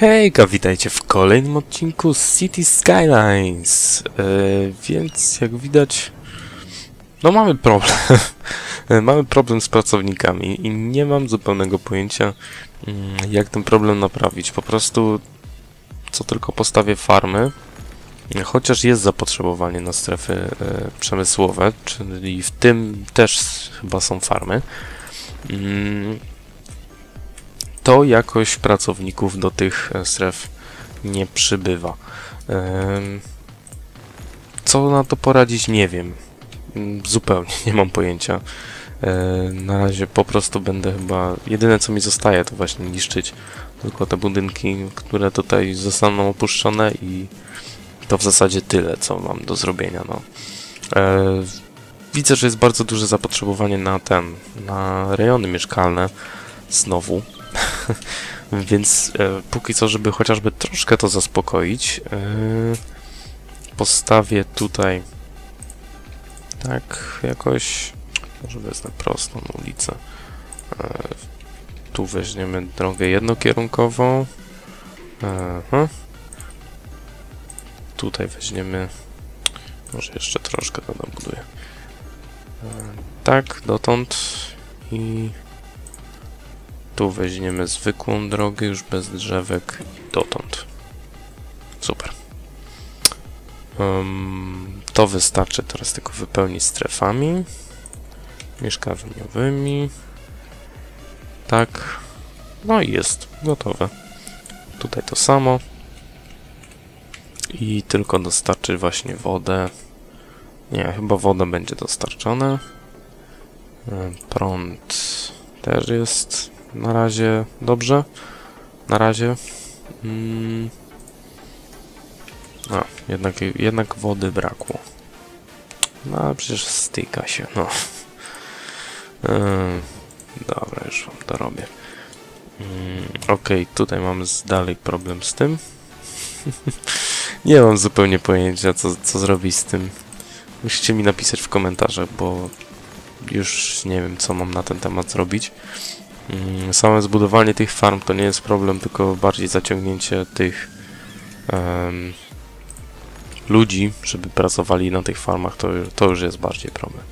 Hejka, witajcie w kolejnym odcinku City Skylines. E, więc jak widać, no mamy problem. mamy problem z pracownikami i nie mam zupełnego pojęcia, mm, jak ten problem naprawić. Po prostu, co tylko postawię farmy, chociaż jest zapotrzebowanie na strefy e, przemysłowe, czyli w tym też chyba są farmy. To jakoś pracowników do tych e, stref nie przybywa. Co na to poradzić, nie wiem. Mm, zupełnie nie mam pojęcia. Na razie po prostu będę chyba. Jedyne co mi zostaje to właśnie niszczyć tylko te budynki, które tutaj zostaną opuszczone i to w zasadzie tyle, co mam do zrobienia. No. Widzę, że jest bardzo duże zapotrzebowanie na ten, na rejony mieszkalne znowu. Więc e, póki co, żeby chociażby troszkę to zaspokoić, e, postawię tutaj tak jakoś, może wezmę prostą ulicę. E, tu weźmiemy drogę jednokierunkową. Aha. Tutaj weźmiemy, może jeszcze troszkę to dobuduję. E, tak, dotąd i tu weźmiemy zwykłą drogę, już bez drzewek dotąd. Super. Um, to wystarczy teraz tylko wypełnić strefami mieszkaniowymi. Tak. No i jest gotowe. Tutaj to samo. I tylko dostarczyć właśnie wodę. Nie, chyba woda będzie dostarczona. Prąd też jest na razie dobrze. Na razie. Mm. A, jednak, jednak wody brakło. No, ale przecież styka się, no. Yy, dobra, już wam to robię. Yy, ok, tutaj mamy dalej problem z tym. nie mam zupełnie pojęcia, co, co zrobić z tym. Musicie mi napisać w komentarzach, bo już nie wiem, co mam na ten temat zrobić. Mm, same zbudowanie tych farm to nie jest problem, tylko bardziej zaciągnięcie tych um, ludzi, żeby pracowali na tych farmach, to, to już jest bardziej problem.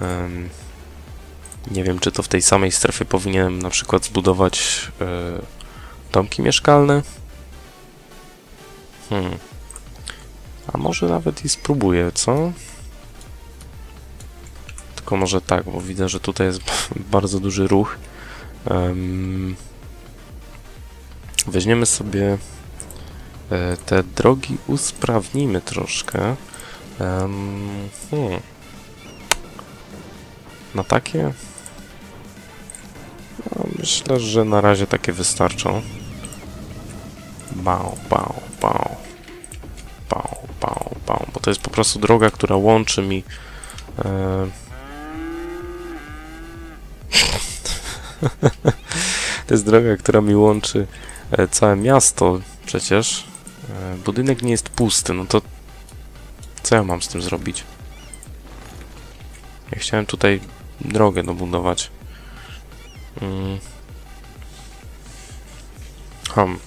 Um, nie wiem, czy to w tej samej strefie powinienem na przykład zbudować e, domki mieszkalne. Hmm. A może nawet i spróbuję, co? Tylko może tak, bo widzę, że tutaj jest bardzo duży ruch. Um, weźmiemy sobie e, te drogi, usprawnimy troszkę. Um, hmm. Na takie? No, myślę, że na razie takie wystarczą. Bał, bał, bał. Bał, bał, bał. Bo to jest po prostu droga, która łączy mi... E, to jest droga, która mi łączy e, całe miasto przecież. E, budynek nie jest pusty, no to co ja mam z tym zrobić? Ja chciałem tutaj drogę dobudować. Hmm. Hmm.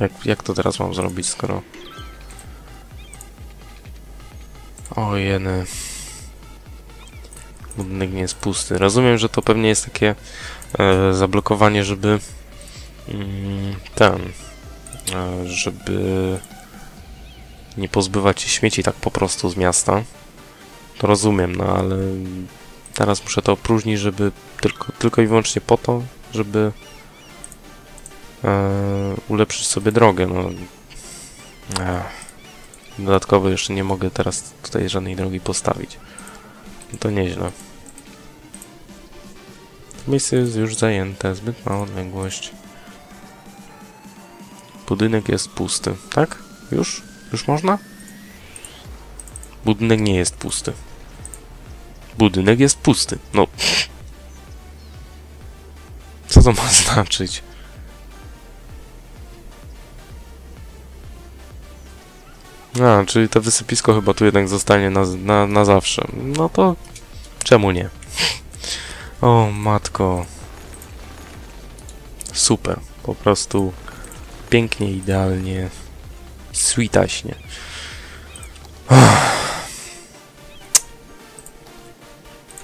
Jak, jak to teraz mam zrobić, skoro... O jeny. Budynek nie jest pusty. Rozumiem, że to pewnie jest takie e, zablokowanie, żeby mm, ten, e, żeby nie pozbywać się śmieci tak po prostu z miasta. To rozumiem, no ale teraz muszę to opróżnić, żeby tylko, tylko i wyłącznie po to, żeby e, ulepszyć sobie drogę. No. Dodatkowo jeszcze nie mogę teraz tutaj żadnej drogi postawić. To nieźle. Miejsce jest już zajęte, zbyt mała odległość. Budynek jest pusty, tak? Już? Już można? Budynek nie jest pusty. Budynek jest pusty. No. Co to ma znaczyć? A, czyli to wysypisko chyba tu jednak zostanie na, na, na zawsze. No to czemu nie? O, matko. Super. Po prostu pięknie, idealnie, sweetaśnie.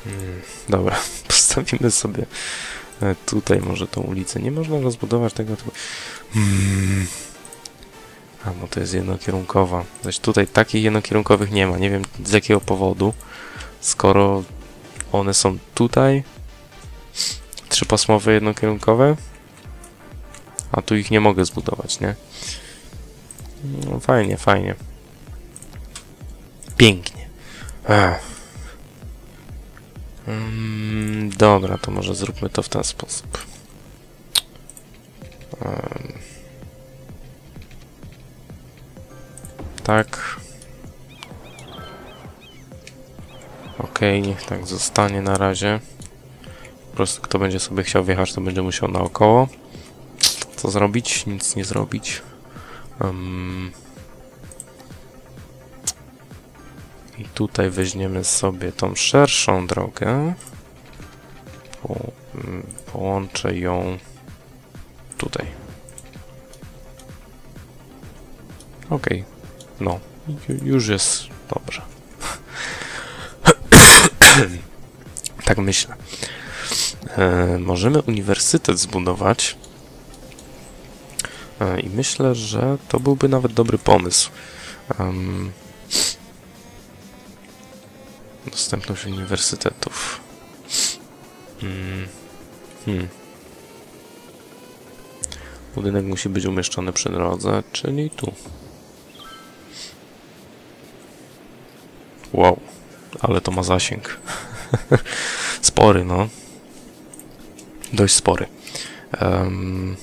Hmm, Dobra, postawimy sobie e, tutaj może tą ulicę. Nie można rozbudować tego typu... Hmm. A, bo to jest jednokierunkowa. Zaś tutaj takich jednokierunkowych nie ma. Nie wiem z jakiego powodu. Skoro one są tutaj. Trzypasmowe jednokierunkowe. A tu ich nie mogę zbudować, nie? No fajnie, fajnie. Pięknie. Mm, dobra, to może zróbmy to w ten sposób. Tak. Okej, niech tak zostanie na razie. Po prostu kto będzie sobie chciał wjechać, to będzie musiał naokoło. Co zrobić? Nic nie zrobić. Em. I tutaj weźmiemy sobie tą szerszą drogę. Po, mm, połączę ją tutaj. Okej, no, ju- już jest dobrze. tak myślę. E, możemy uniwersytet zbudować. E, I myślę, że to byłby nawet dobry pomysł. Dostępność uniwersytetów. Mm. Hmm. Budynek musi być umieszczony przy drodze, czyli tu. Wow, ale to ma zasięg. spory, no. Dość spory. Em,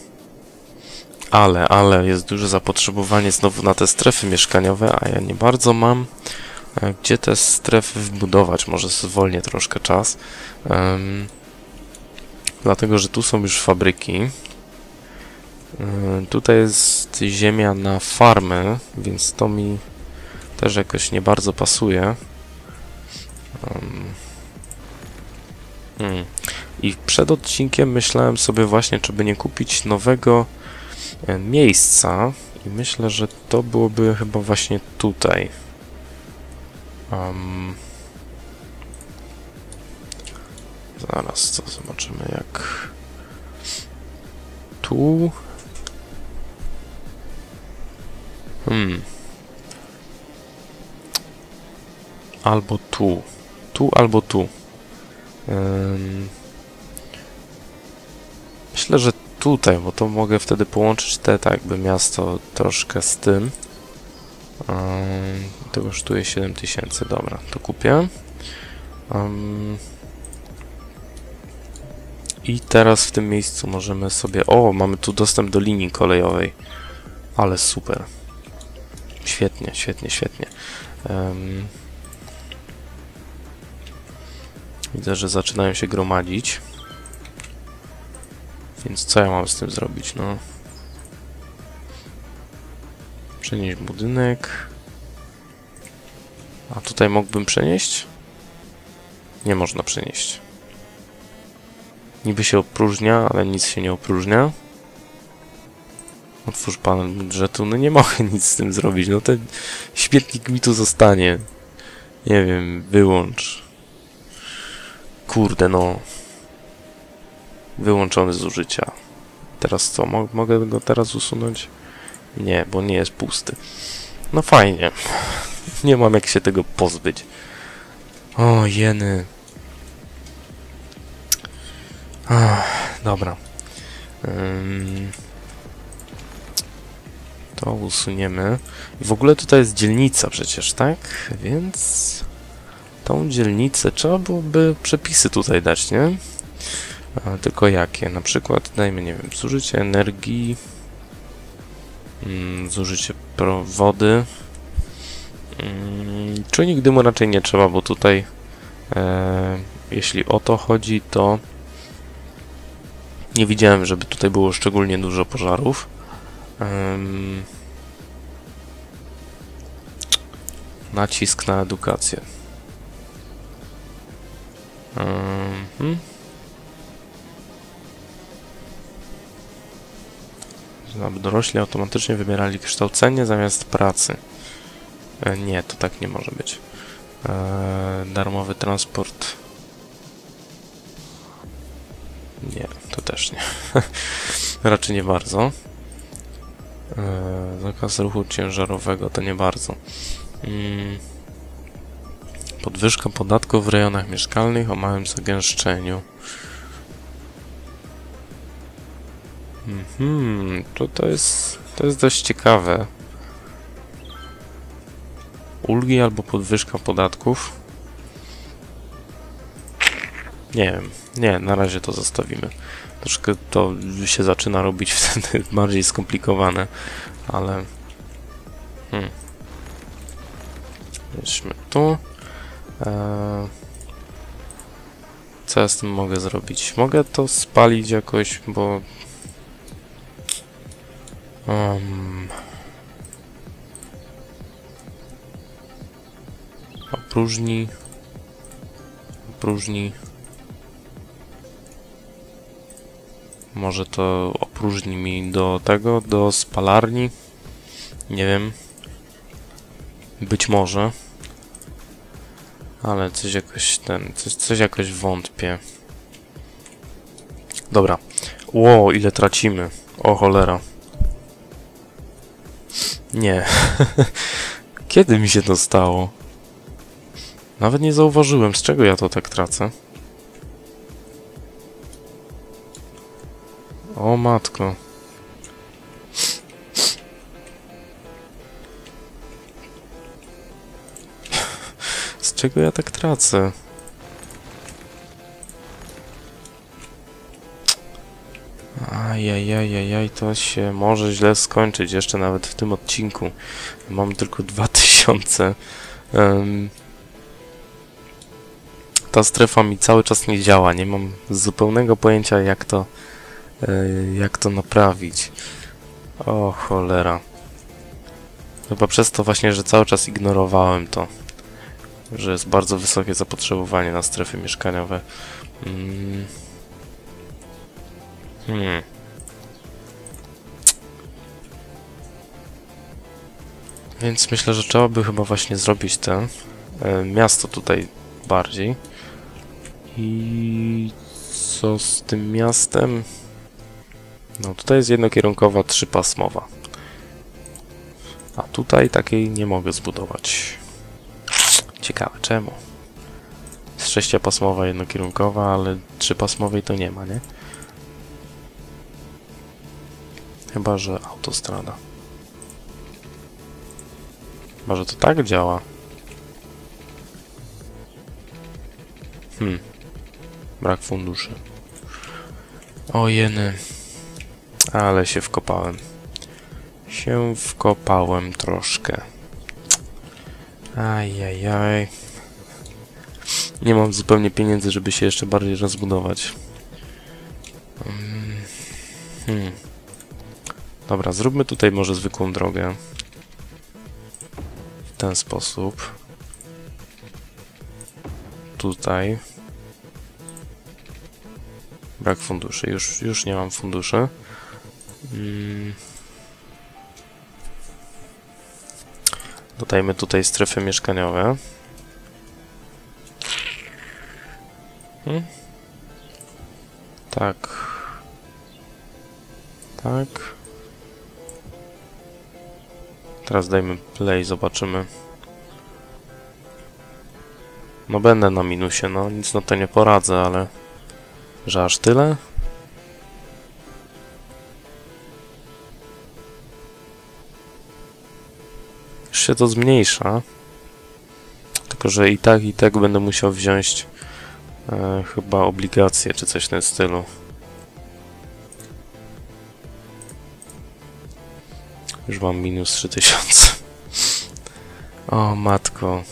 ale, ale jest duże zapotrzebowanie znowu na te strefy mieszkaniowe, a ja nie bardzo mam e, gdzie te strefy wbudować. Może zwolnię troszkę czas. Em, dlatego, że tu są już fabryki. Em, tutaj jest ziemia na farmy, więc to mi też jakoś nie bardzo pasuje. Em, hmm. I przed odcinkiem myślałem sobie właśnie, czy by nie kupić nowego e, miejsca. I myślę, że to byłoby chyba właśnie tutaj. Um, zaraz to zobaczymy jak tu. Hmm. Albo tu. Tu albo tu. Ym, Myślę, że tutaj, bo to mogę wtedy połączyć te tak jakby miasto troszkę z tym. Ym, to kosztuje 7000, dobra, to kupię. Ym, I teraz w tym miejscu możemy sobie... O, mamy tu dostęp do linii kolejowej. Ale super. Świetnie, świetnie, świetnie. Ym, Widzę, że zaczynają się gromadzić. Więc co ja mam z tym zrobić? No. Przenieść budynek. A tutaj mógłbym przenieść? Nie można przenieść. Niby się opróżnia, ale nic się nie opróżnia. Otwórz panel budżetu. No nie mogę nic z tym zrobić. No ten śmietnik mi tu zostanie. Nie wiem, wyłącz. Kurde no. Wyłączony z użycia. Teraz co? Mo mogę go teraz usunąć? Nie, bo nie jest pusty. No fajnie. Nie mam jak się tego pozbyć. O, jeny. Ach, dobra. To usuniemy. W ogóle tutaj jest dzielnica przecież, tak? Więc tą dzielnicę trzeba byłoby przepisy tutaj dać, nie? Tylko jakie? Na przykład dajmy, nie wiem, zużycie energii, mm, zużycie wody. Mm, czujnik dymu raczej nie trzeba, bo tutaj e, jeśli o to chodzi, to nie widziałem, żeby tutaj było szczególnie dużo pożarów. Em, nacisk na edukację. Mhm. Dorośli automatycznie wybierali kształcenie zamiast pracy. E, nie, to tak nie może być. E, darmowy transport. Nie, to też nie. Raczej nie bardzo. E, zakaz ruchu ciężarowego to nie bardzo. Mm. Podwyżka podatków w rejonach mieszkalnych o małym zagęszczeniu. Mhm, to, to jest to jest dość ciekawe. Ulgi albo podwyżka podatków. Nie wiem. Nie, na razie to zostawimy. Troszkę to się zaczyna robić wtedy bardziej skomplikowane, ale... Hmm. Jedźmy tu. Eee... Co ja z tym mogę zrobić? Mogę to spalić jakoś, bo... Um... Opróżni... Opróżni... Może to opróżni mi do tego, do spalarni. Nie wiem. Być może. Ale coś jakoś ten, coś, coś jakoś wątpię. Dobra. Ło, ile tracimy. O cholera. Nie. Kiedy mi się to stało? Nawet nie zauważyłem, z czego ja to tak tracę. O matko. Z czego ja tak tracę? Ajajajajaj, to się może źle skończyć, jeszcze nawet w tym odcinku. Mam tylko 2000. Um, ta strefa mi cały czas nie działa, nie mam zupełnego pojęcia jak to E, jak to naprawić. O cholera. Chyba przez to właśnie, że cały czas ignorowałem to. Że jest bardzo wysokie zapotrzebowanie na strefy mieszkaniowe. Mm. Hmm. Więc myślę, że trzeba by chyba właśnie zrobić te e, miasto tutaj bardziej. I co z tym miastem? No tutaj jest jednokierunkowa, trzypasmowa. A tutaj takiej nie mogę zbudować. Ciekawe, czemu? Jest sześciopasmowa, jednokierunkowa, ale trzypasmowej to nie ma, nie? Chyba, że autostrada. Chyba, że to tak działa. Hmm. Brak funduszy. O jeny. Ale się wkopałem. Się wkopałem troszkę. Ajajaj. Nie mam zupełnie pieniędzy, żeby się jeszcze bardziej rozbudować. Mm, hmm. Dobra, zróbmy tutaj może zwykłą drogę. W ten sposób. Tutaj. Brak funduszy. Już, już nie mam funduszy. Hmm. Dodajmy tutaj strefy mieszkaniowe. Hmm? Tak. Tak. Teraz dajmy play, zobaczymy. No będę na minusie, no nic na to nie poradzę, ale... Że aż tyle? się to zmniejsza. Tylko, że i tak, i tak będę musiał wziąć e, chyba obligacje, czy coś w tym stylu. Już mam minus 3000. O, matko.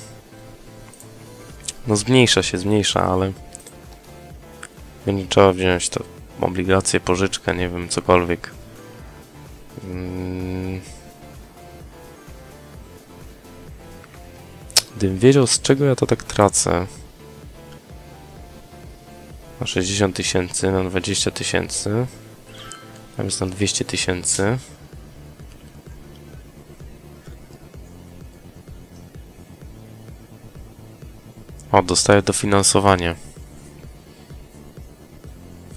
No zmniejsza się, zmniejsza, ale... Będzie trzeba wziąć to obligacje, pożyczkę, nie wiem, cokolwiek. Mm. Gdybym wiedział, z czego ja to tak tracę. Na 60 tysięcy, na 20 tysięcy. Tam jest na 200 tysięcy. O, dostaję dofinansowanie.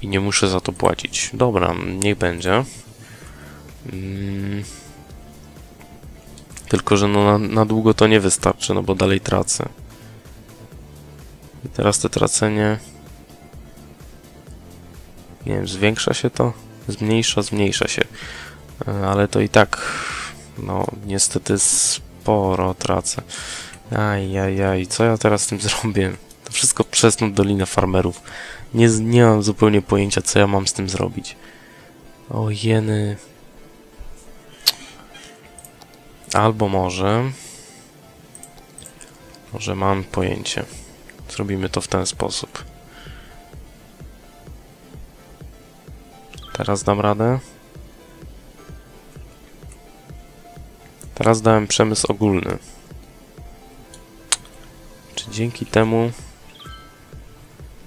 I nie muszę za to płacić. Dobra, niech będzie. Mm. Tylko, że no na, na długo to nie wystarczy, no bo dalej tracę. I teraz to tracenie... Nie wiem, zwiększa się to? Zmniejsza, zmniejsza się. E, Ale to i tak, no niestety sporo tracę. Ajajaj, co ja teraz z tym zrobię? To wszystko przez tą Dolinę Farmerów. Nie, nie mam zupełnie pojęcia, co ja mam z tym zrobić. O jeny. Albo może... Może mam pojęcie. Zrobimy to w ten sposób. Teraz dam radę. Teraz dałem przemysł ogólny. Dzięki temu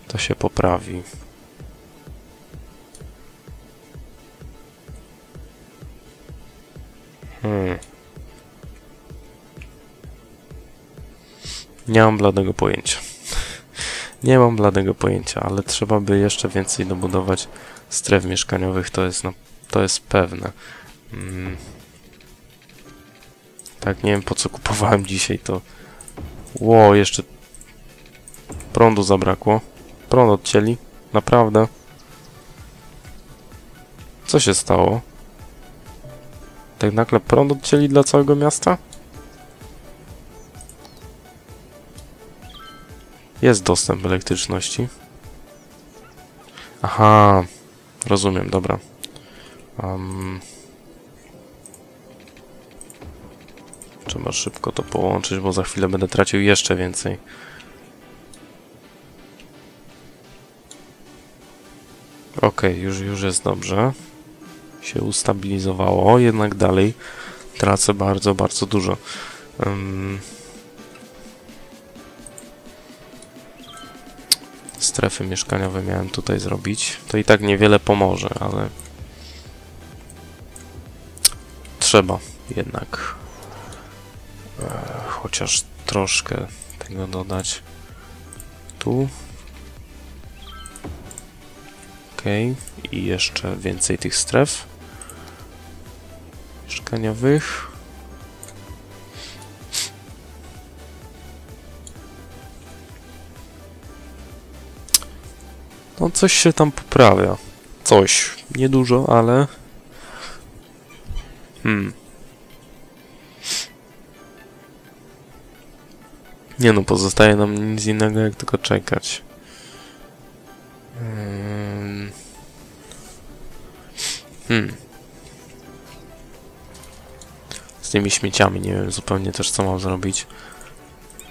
to się poprawi? Hmm. Nie mam bladego pojęcia. Nie mam bladego pojęcia, ale trzeba by jeszcze więcej dobudować stref mieszkaniowych, to jest, no, to jest pewne. Mm. Tak, nie wiem po co kupowałem dzisiaj to. Ło, jeszcze prądu zabrakło. Prąd odcięli. Naprawdę. Co się stało? Tak nagle prąd odcięli dla całego miasta? Jest dostęp elektryczności. Aha, rozumiem, dobra. Um, trzeba szybko to połączyć, bo za chwilę będę tracił jeszcze więcej. Okej, już, już jest dobrze. Się ustabilizowało, jednak dalej tracę bardzo, bardzo dużo. Um, strefy mieszkaniowe miałem tutaj zrobić. To i tak niewiele pomoże, ale trzeba jednak e, chociaż troszkę tego dodać. Tu. I jeszcze więcej tych stref mieszkaniowych. No coś się tam poprawia. Coś. Niedużo, ale... Hmm. Nie no, pozostaje nam nic innego jak tylko czekać. Hmm. Z tymi śmieciami nie wiem zupełnie też co mam zrobić.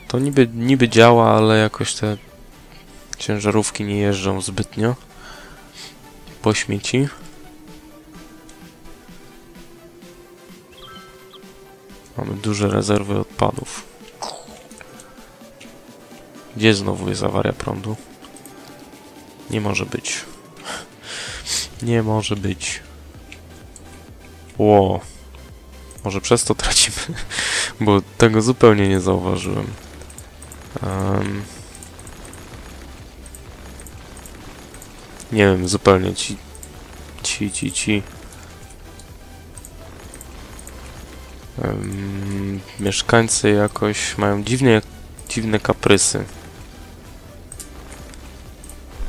To niby, niby działa, ale jakoś te ciężarówki nie jeżdżą zbytnio po śmieci. Mamy duże rezerwy odpadów. Gdzie znowu jest awaria prądu? Nie może być. Nie może być. Ło. Może przez to tracimy, bo tego zupełnie nie zauważyłem. Um, nie wiem, zupełnie ci, ci, ci, ci. Um, mieszkańcy jakoś mają dziwnie, dziwne kaprysy.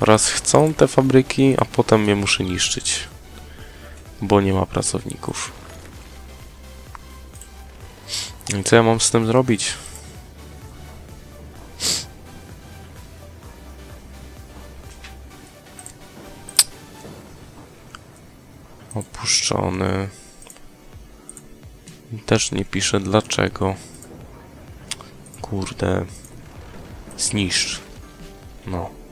Raz chcą te fabryki, a potem je muszę niszczyć, bo nie ma pracowników. I co ja mam z tym zrobić? Opuszczony. Też nie pisze dlaczego. Kurde. Zniszcz. No.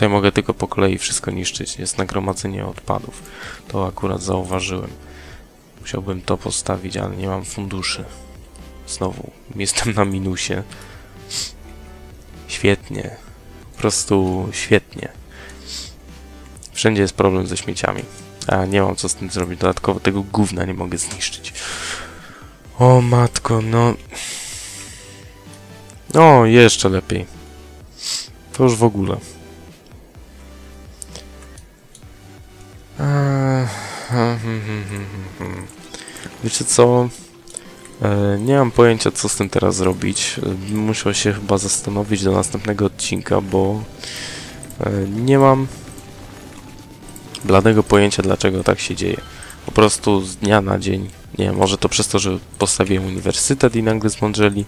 Tutaj mogę tylko po kolei wszystko niszczyć. Jest nagromadzenie odpadów. To akurat zauważyłem. Musiałbym to postawić, ale nie mam funduszy. Znowu, jestem na minusie. Świetnie. Po prostu świetnie. Wszędzie jest problem ze śmieciami. A nie mam co z tym zrobić. Dodatkowo tego gówna nie mogę zniszczyć. O matko, no... O, jeszcze lepiej. To już w ogóle. Wiecie co? E, Nie mam pojęcia, co z tym teraz zrobić. E, Muszę się chyba zastanowić do następnego odcinka, bo nie mam bladego pojęcia, dlaczego tak się dzieje. Po prostu z dnia na dzień. Nie wiem, może to przez to, że postawiłem uniwersytet i nagle zmądrzeli,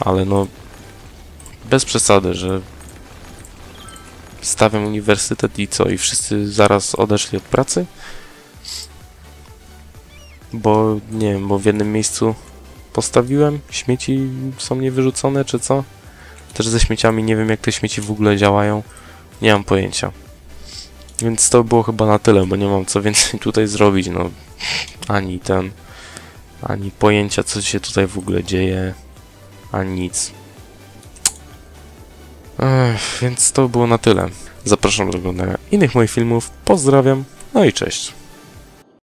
ale no bez przesady, że stawiam uniwersytet i co, i wszyscy zaraz odeszli od pracy? Bo nie wiem, bo w jednym miejscu postawiłem, śmieci są niewyrzucone, czy co? Też ze śmieciami nie wiem, jak te śmieci w ogóle działają. Nie mam pojęcia. Więc to było chyba na tyle, bo nie mam co więcej tutaj zrobić, no. Ani ten, ani pojęcia, co się tutaj w ogóle dzieje, ani nic. Ech, więc to było na tyle. Zapraszam do oglądania innych moich filmów. Pozdrawiam, no i cześć.